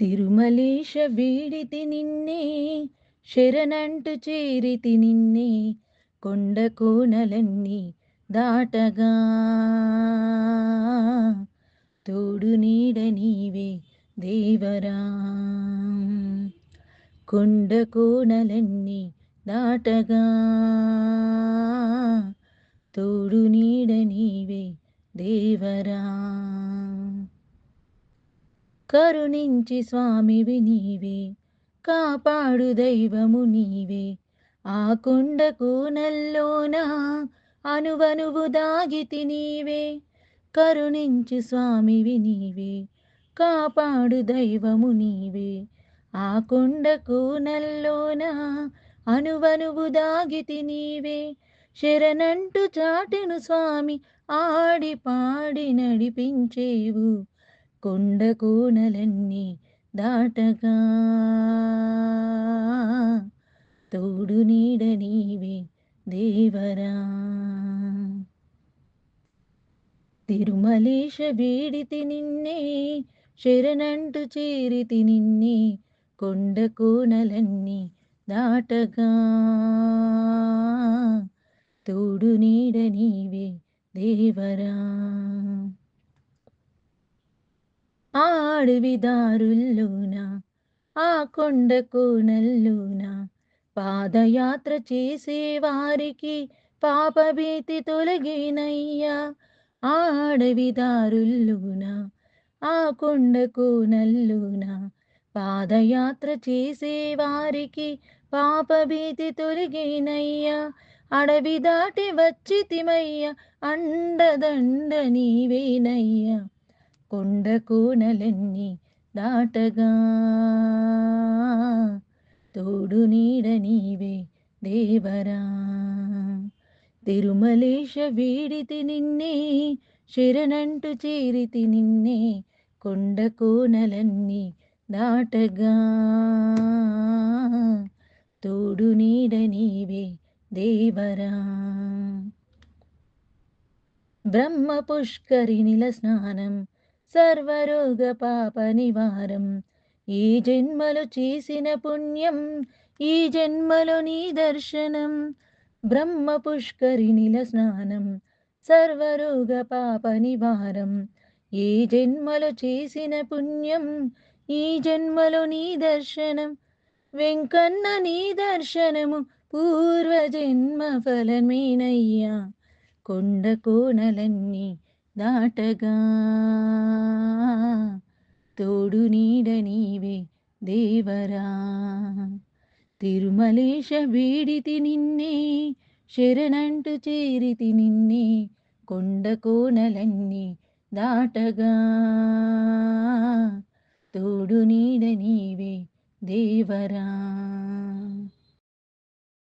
తిరుమలేశ వీడితి నిన్నే శరణంటు చేరితి నిన్నే కొండ కోనలన్నీ దాటగా. తోడు నీడ నీవే దేవరా. కొండ కోనలన్నీ దాటగా. తోడు నీడ నీవే దేవరా. కరుణించి స్వామివి నీవే కాపాడు దైవము నీవే. ఆ కొండ కూనల్లోన అనువనువు దాగితి నీవే కరుణించి స్వామివి నీవే కాపాడు దైవము నీవే. ఆ కొండ కూనల్లోన అనువనువు దాగితి నీవే శరణంటు చాటెను స్వామి ఆడి పాడి నడిపించేవు. కొండ కోనలన్నీ దాటగా. తోడు నీడ నీవే దేవరా. తిరుమలేశ వేడితి నిన్నే శరణంటు చేరితి నిన్నే కొండ కోనలన్నీ దాటగా. తోడు నీడ నీవే దేవరా. ఆడవిదారుల్లోన ఆ కొండ కోనల్లోన పాదయాత్ర చేసే వారికి పాపభీతి తొలగినయ్యా. ఆడవిదారుల్లోన ఆ కొండ కోనల్లోన పాదయాత్ర చేసే వారికి పాపభీతి తొలగినయ్యా. అడవి దాటి వచ్చి తిమయ్య అండదండ నీవేనయ్యా. కొండ కోనలన్నీ దాటగా. తోడు నీడ నీవే దేవరా. తిరుమలేశ వీడితి నిన్నే శరణంటు చేరితి నిన్నే కొండ కోనలన్నీ దాటగా. తోడు నీడ నీవే దేవరా. బ్రహ్మ పుష్కరిణిల స్నానం సర్వరోగ పాప నివారం ఈ జన్మలో చేసిన పుణ్యం ఈ జన్మలో నీ దర్శనం. బ్రహ్మ పుష్కరిణిల స్నానం సర్వరోగ పాప నివారం ఈ జన్మలో చేసిన పుణ్యం ఈ జన్మలో నీ దర్శనం. వెంకన్న నీ దర్శనము పూర్వజన్మ ఫలమేనయ్యా. కొండ కోనలన్నీ దాటగా తోడు నీడ నీవే దేవరా. తిరుమలేశ వీడితి నిన్నే శరణంటు చేరితి నిన్నే కొండ కోనలన్నీ దాటగా. తోడు నీడ నీవే దేవరా.